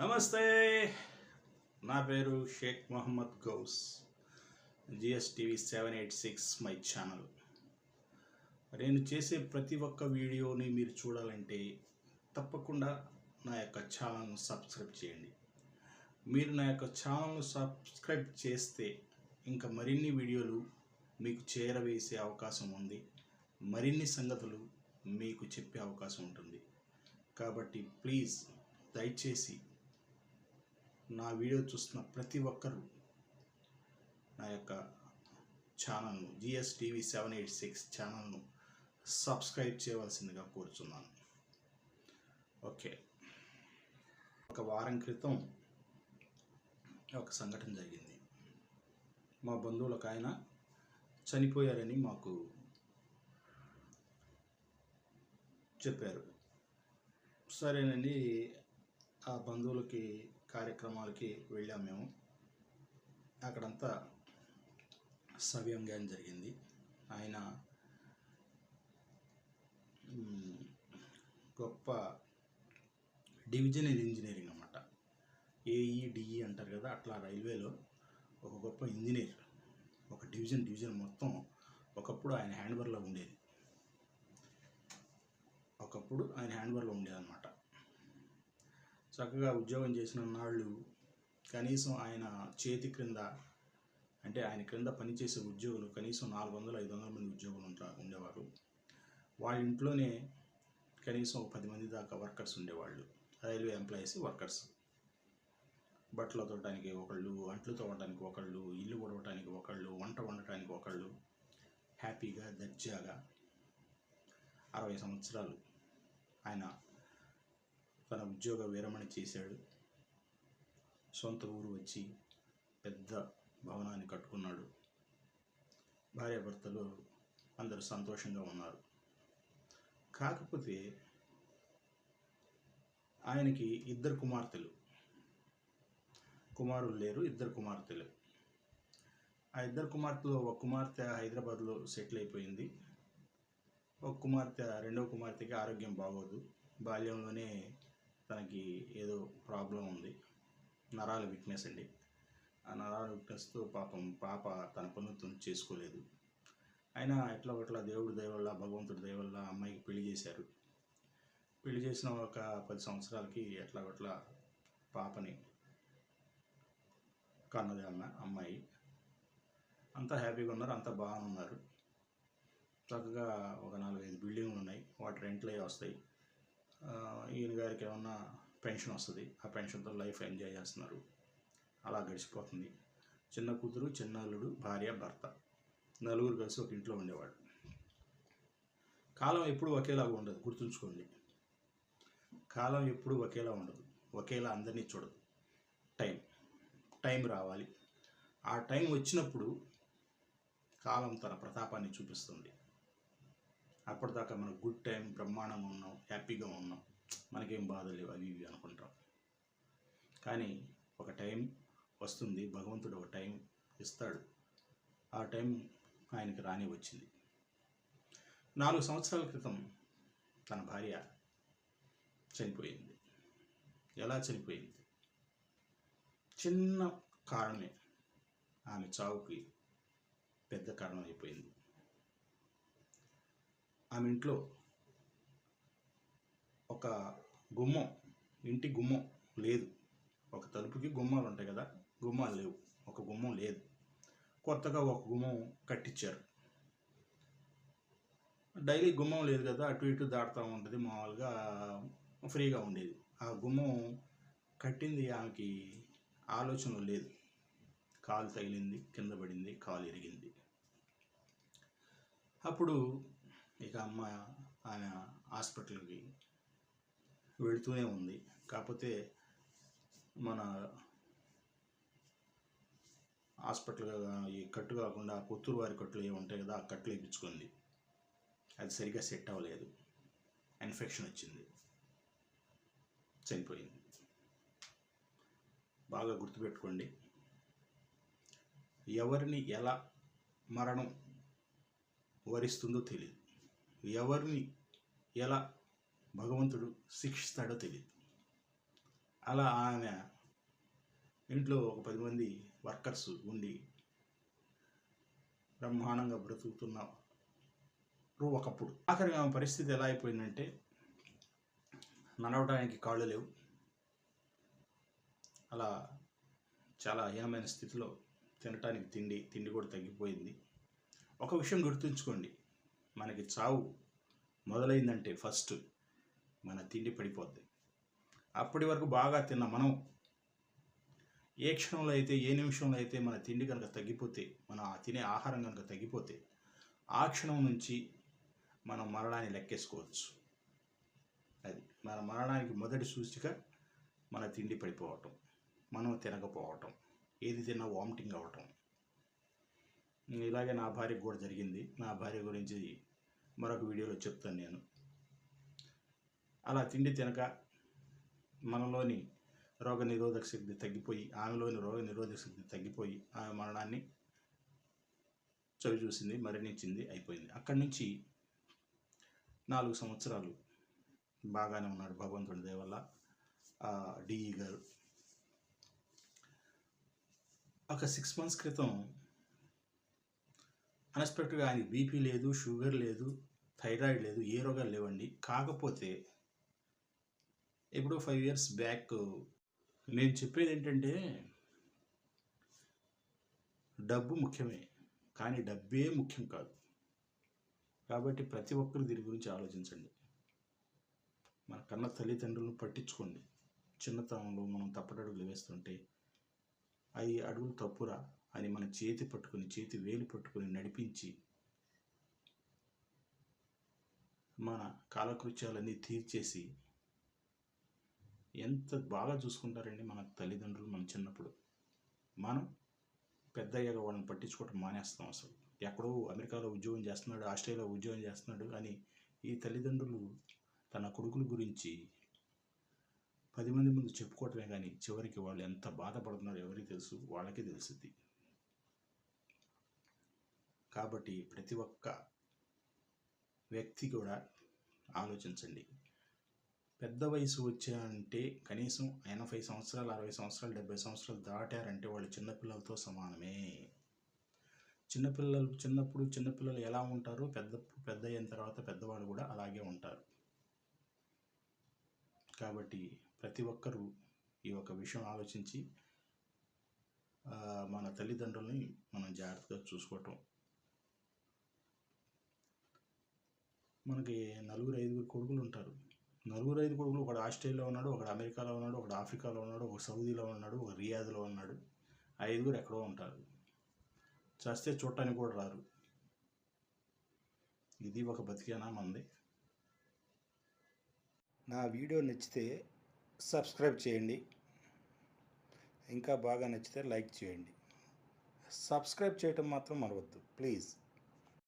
నమస్తే. నా పేరు Shaik Mohammed Ghouse. GSTV seven eight six my channel. నేను చేసే ప్రతి ఒక్క వీడియోని మీరు చూడాలంటే తప్పకుండా నా యొక్క ఛానల్ను సబ్స్క్రైబ్ చేయండి. మీరు నా యొక్క ఛానల్ను సబ్స్క్రైబ్ చేస్తే ఇంకా మరిన్ని వీడియోలు మీకు చేరవేసే అవకాశం ఉంది. మరిన్ని సంగతులు మీకు చెప్పే అవకాశం ఉంటుంది. కాబట్టి ప్లీజ్ దయచేసి నా వీడియో చూస్తున్న ప్రతి ఒక్కరూ నా యొక్క ఛానల్ను GS TV seven eight six ఛానల్ను సబ్స్క్రైబ్ చేయవలసిందిగా కోరుచున్నాను. ఓకే. ఒక వారం క్రితం ఒక సంఘటన జరిగింది. మా బంధువులకు ఆయన చనిపోయారని మాకు చెప్పారు. సరేనండి ఆ బంధువులకి కార్యక్రమాలకి వెళ్ళాం మేము. అక్కడంతా సవ్యంగా జరిగింది. ఆయన గొప్ప గొప్ప డివిజనల్ ఇంజనీరింగ్ అన్నమాట. ఏఈడిఈ అంటారు కదా అట్లా రైల్వేలో ఒక గొప్ప ఇంజనీర్ ఒక డివిజన్ డివిజన్ మొత్తం ఒకప్పుడు ఆయన హ్యాండ్వర్లో ఉండేది. ఒకప్పుడు ఆయన హ్యాండ్వర్లో ఉండేదన్నమాట. చక్కగా ఉద్యోగం చేసిన నాళ్ళు కనీసం ఆయన చేతి క్రింద అంటే ఆయన క్రింద పనిచేసే ఉద్యోగులు కనీసం నాలుగు వందల ఐదు వందల మంది ఉద్యోగులు ఉంటా ఉండేవారు. వాళ్ళ ఇంట్లోనే కనీసం పది మంది దాకా వర్కర్స్ ఉండేవాళ్ళు. Railway employees workers. బట్టలు తోడటానికి ఒకళ్ళు అంట్లు తోడటానికి ఒకళ్ళు ఇల్లు కొడవటానికి ఒకళ్ళు వంట వండటానికి ఒకళ్ళు. హ్యాపీగా దర్జాగా అరవై సంవత్సరాలు ఆయన తన ఉద్యోగ విరమణ చేశాడు. సొంత ఊరు వచ్చి పెద్ద భవనాన్ని కట్టుకున్నాడు. భార్యాభర్తలు అందరూ సంతోషంగా ఉన్నారు. కాకపోతే ఆయనకి ఇద్దరు కుమార్తెలు. కుమారులు లేరు ఇద్దరు కుమార్తెలు. ఆ ఇద్దరు కుమార్తెలో ఒక కుమార్తె హైదరాబాద్లో సెటిల్ అయిపోయింది. ఒక కుమార్తె రెండవ కుమార్తెకి ఆరోగ్యం బాగోదు. బాల్యంలోనే తనకి ఏదో ప్రాబ్లం ఉంది. నరాల వీక్నెస్ అండి. ఆ నరాల వీక్నెస్తో పాపం పాప తన పనులు తను చేసుకోలేదు. అయినా ఎట్లా ఒకట్లా దేవుడి దయవల్ల భగవంతుడి దయవల్ల అమ్మాయికి పెళ్ళి చేశారు. పెళ్ళి చేసిన ఒక పది సంవత్సరాలకి ఎట్లా ఒకట్లా పాపని కన్నది అమ్మ అమ్మాయి. అంతా హ్యాపీగా ఉన్నారు అంతా బాగున్నారు. చక్కగా ఒక నాలుగైదు బిల్డింగ్లు ఉన్నాయి. వాటి రెంట్లు అవి వస్తాయి. ఈయన గారికి ఏమన్నా పెన్షన్ వస్తుంది ఆ పెన్షన్తో లైఫ్ ఎంజాయ్ చేస్తున్నారు. అలా గడిచిపోతుంది. చిన్న కూతురు చిన్న అల్లుడు భార్య భర్త. నలుగురు కలిసి ఒక ఇంట్లో ఉండేవాడు కాలం ఎప్పుడు ఒకేలాగా ఉండదు గుర్తుంచుకోండి. కాలం ఎప్పుడు ఒకేలా ఉండదు ఒకేలా అందరినీ చూడదు. టైం టైం రావాలి. ఆ టైం వచ్చినప్పుడు కాలం తన ప్రతాపాన్ని చూపిస్తుంది. అప్పటిదాకా మనం గుడ్ టైం బ్రహ్మాండంగా ఉన్నాం హ్యాపీగా ఉన్నాం. మనకేం బాధ లేవు అవి ఇవి అనుకుంటాం. కానీ ఒక టైం వస్తుంది భగవంతుడు ఒక టైం ఇస్తాడు. ఆ టైం ఆయనకి రాని వచ్చింది. నాలుగు సంవత్సరాల క్రితం తన భార్య చనిపోయింది. ఎలా చనిపోయింది? చిన్న కారణమే. ఆమె చావుకి పెద్ద కారణం అయిపోయింది ఆమె ఇంట్లో ఒక గుమ్మం ఇంటి గుమ్మం లేదు. ఒక తలుపుకి గుమ్మాలు ఉంటాయి కదా గుమ్మాలు లేవు. ఒక గుమ్మం లేదు. కొత్తగా ఒక గుమ్మం కట్టించారు డైలీ గుమ్మం లేదు కదా అటు ఇటు దాటుతూ ఉంటుంది మామూలుగా ఫ్రీగా ఉండేది. ఆ గుమ్మం కట్టింది ఆమెకి ఆలోచన లేదు. కాలు తగిలింది కింద పడింది కాలు ఇరిగింది. అప్పుడు ఇక అమ్మ ఆమె హాస్పిటల్కి వెళుతూనే ఉంది. కాకపోతే మన హాస్పిటల్ ఈ కట్టు కాకుండా పుత్తూరు వారి కట్లు ఏమి ఉంటాయి కదా ఆ కట్లు వేయించుకుంది. అది సరిగ్గా సెట్ అవ్వలేదు. ఇన్ఫెక్షన్ వచ్చింది. చనిపోయింది. బాగా గుర్తుపెట్టుకోండి. ఎవరిని ఎలా మరణం వరిస్తుందో తెలియదు ఎవరిని ఎలా భగవంతుడు శిక్షిస్తాడో తెలియదు అలా ఆమె ఇంట్లో ఒక పది మంది వర్కర్స్ ఉండి బ్రహ్మాండంగా బ్రతుకుతున్నారు ఒకప్పుడు. ఆఖరికి ఆమె పరిస్థితి ఎలా అయిపోయిందంటే నడవడానికి కాళ్ళు లేవు. అలా చాలా హీనమైన స్థితిలో తినటానికి తిండి తిండి కూడా తగ్గిపోయింది. ఒక విషయం గుర్తుంచుకోండి. మనకి చావు మొదలైందంటే ఫస్ట్ మన తిండి పడిపోద్ది. అప్పటి వరకు బాగా తిన్న మనం ఏ క్షణంలో అయితే ఏ నిమిషంలో అయితే మన తిండి కనుక తగ్గిపోతే మన తినే ఆహారం కనుక తగ్గిపోతే ఆ క్షణం నుంచి మనం మరణాన్ని లెక్కేసుకోవచ్చు. అది మన మరణానికి మొదటి సూచిక మన తిండి పడిపోవటం మనం తినకపోవటం ఏది తిన్నా వామిటింగ్ అవ్వటం ఇలాగే నా భార్యకు కూడా జరిగింది. నా భార్య గురించి మరొక వీడియోలో చెప్తాను నేను. అలా తిండి తినక మనలోని రోగ నిరోధక శక్తి తగ్గిపోయి ఆమెలోని రోగ నిరోధక శక్తి తగ్గిపోయి ఆమె మరణాన్ని చవి చూసింది మరణించింది అయిపోయింది. అక్కడి నుంచి నాలుగు సంవత్సరాలు బాగానే ఉన్నాడు భగవంతుడి దేవల్ల డిఈ గారు. ఒక సిక్స్ మంత్స్ క్రితం అన్ఎక్స్పెక్టెడ్గా ఆయనకి బీపీ లేదు షుగర్ లేదు థైరాయిడ్ లేదు ఏ రోగాలు లేవండి. కాకపోతే ఇప్పుడు ఫైవ్ ఇయర్స్ బ్యాక్ నేను చెప్పేది ఏంటంటే డబ్బు ముఖ్యమే కానీ డబ్బే ముఖ్యం కాదు. కాబట్టి ప్రతి ఒక్కరు దీని గురించి ఆలోచించండి. మన కన్న తల్లిదండ్రులను పట్టించుకోండి. చిన్నతనంలో మనం తప్పటడుగులు వేస్తుంటే అవి అడుగులు తప్పురా అని మన చేతి పట్టుకొని చేతి వేలు పట్టుకొని నడిపించి మన కాలకృత్యాలన్నీ తీర్చేసి ఎంత బాగా చూసుకుంటారండి మన తల్లిదండ్రులు మన చిన్నప్పుడు. మనం పెద్ద అయ్యాక వాళ్ళని పట్టించుకోవటం మానేస్తాం అసలు. ఎక్కడో అమెరికాలో ఉద్యోగం చేస్తున్నాడు ఆస్ట్రేలియాలో ఉద్యోగం చేస్తున్నాడు అని ఈ తల్లిదండ్రులు తన కొడుకుల గురించి పది మంది ముందు చెప్పుకోవటమే కానీ చివరికి వాళ్ళు ఎంత బాధపడుతున్నారో ఎవరికి తెలుసు? వాళ్ళకే తెలుస్తుంది కాబట్టి ప్రతి ఒక్క వ్యక్తి కూడా ఆలోచించండి. పెద్ద వయసు వచ్చారంటే కనీసం ఎనభై సంవత్సరాలు అరవై సంవత్సరాలు డెబ్బై సంవత్సరాలు దాటారంటే వాళ్ళు చిన్నపిల్లలతో సమానమే. చిన్నపిల్లలు చిన్నప్పుడు చిన్నపిల్లలు ఎలా ఉంటారో పెద్ద పెద్ద అయిన తర్వాత పెద్దవాళ్ళు కూడా అలాగే ఉంటారు. కాబట్టి ప్రతి ఒక్కరూ ఈ ఒక విషయం ఆలోచించి మన తల్లిదండ్రుల్ని మనం జాగ్రత్తగా చూసుకోవటం మనకి నలుగురు ఐదుగురు కొడుకులు ఉంటారు. నలుగురు ఐదు కొడుకులు ఒకడు ఆస్ట్రేలియాలో ఉన్నాడు ఒకడు అమెరికాలో ఉన్నాడు ఒకడు ఆఫ్రికాలో ఉన్నాడు ఒక సౌదీలో ఉన్నాడు ఒక రియాద్లో ఉన్నాడు. ఐదుగురు ఎక్కడో ఉంటారు. చస్తే చూడటానికి కూడా రారు. ఇది ఒక బతికేనా మంది నా వీడియో నచ్చితే సబ్స్క్రైబ్ చేయండి. ఇంకా బాగా నచ్చితే లైక్ చేయండి. సబ్స్క్రైబ్ చేయటం మాత్రం మరవద్దు. ప్లీజ్.